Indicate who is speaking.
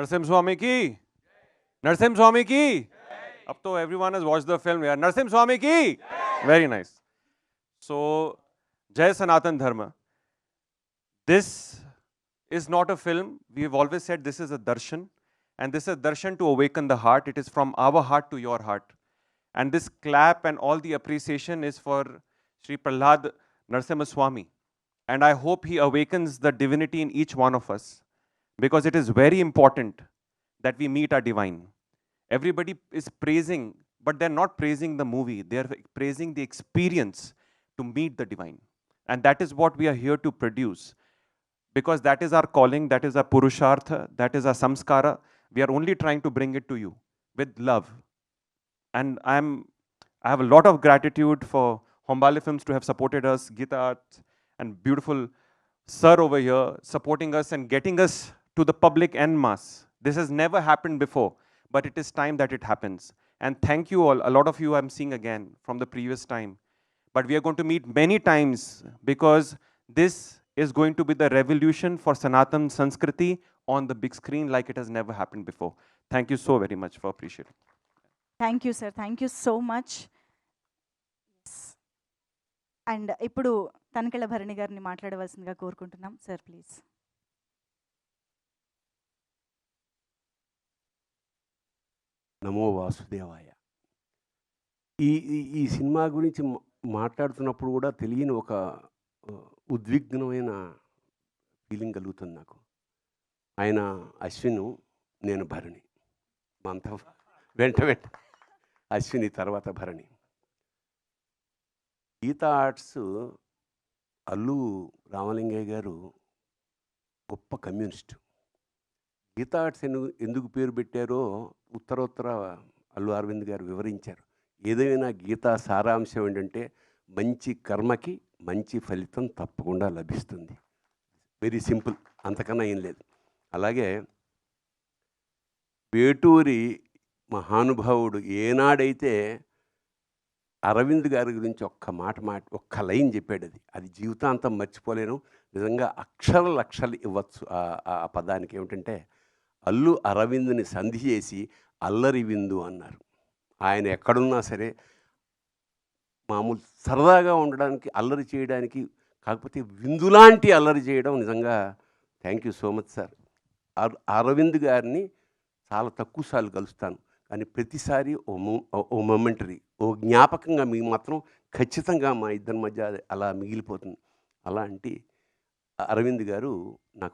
Speaker 1: Narsim Swami ki? Narsim Swami ki? Up to everyone has watched the film. Yeah. Narsim Swami ki? Very nice. So, Jai Sanatan Dharma. This is not a film. We have always said this is a darshan. And this is darshan to awaken the heart. It is from our heart to your heart. And this clap and all the appreciation is for Sri Prahlad Narsimha Swami. And I hope he awakens the divinity in each one of us because it is very important that we meet our divine. Everybody is praising, but they're not praising the movie, they're praising the experience to meet the divine. And that is what we are here to produce because that is our calling, that is our purushartha, that is our samskara. We are only trying to bring it to you with love. And I'm, I have a lot of gratitude for Hombale Films to have supported us, Gita and beautiful sir over here supporting us and getting us to the public en masse. This has never happened before, but it is time that it happens. And thank you all. A lot of you I'm seeing again from the previous time. But we are going to meet many times because this is going to be the revolution for Sanatan Sanskriti on the big screen like it has never happened before. Thank you so very much for appreciating.
Speaker 2: Thank you sir thank you so much and ఇప్పుడు తనకెళ్ళ భరణి గారిని మాట్లాడవలసిందిగా కోరుకుంటున్నాం sir please
Speaker 3: నమో వాసుదేవాయ. ఈ ఈ- cinema గురించి మాట్లాడుతున్నప్పుడు కూడా తెలియని ఒక ఉద్విగ్నమైన ఫీలింగ్ కలుగుతుంది నాకు. ఆయన అశ్విన్ నేను భరణి. మంత వెంట వెంట. అశ్విని తర్వాత భరణి. గీతా ఆర్ట్స్ అల్లు రామలింగయ్య గారు గొప్ప కమ్యూనిస్టు. గీతా ఆర్ట్స్ ఎందుకు ఎందుకు పేరు పెట్టారో ఉత్తరోత్తర అల్లు అరవింద్ గారు వివరించారు. ఏదైనా గీతా సారాంశం ఏంటంటే మంచి కర్మకి మంచి ఫలితం తప్పకుండా లభిస్తుంది. వెరీ సింపుల్ అంతకన్నా ఏం లేదు. అలాగే వేటూరి మహానుభావుడు ఏనాడైతే అరవింద్ గారి గురించి ఒక్క మాట మాట ఒక్క లైన్ చెప్పాడు అది. అది జీవితాంతం మర్చిపోలేను. నిజంగా అక్షర లక్షలు ఇవ్వచ్చు ఆ- ఆ పదానికి. ఏమిటంటే అల్లు అరవింద్ని సంధి చేసి అల్లరి విందు అన్నారు. ఆయన ఎక్కడున్నా సరే మామూలు సరదాగా ఉండడానికి అల్లరి చేయడానికి కాకపోతే విందులాంటి అల్లరి చేయడం నిజంగా thank you so much sir. Aravind గారిని చాలా తక్కువ సార్లు కలుస్తాను. కానీ ప్రతిసారి ఓ మూ- ఓ- మొమెంటరీ ఓ జ్ఞాపకంగా మీకు మాత్రం ఖచ్చితంగా మా ఇద్దరి మధ్య అలా మిగిలిపోతుంది. అలాంటి అరవింద్ గారు నాకు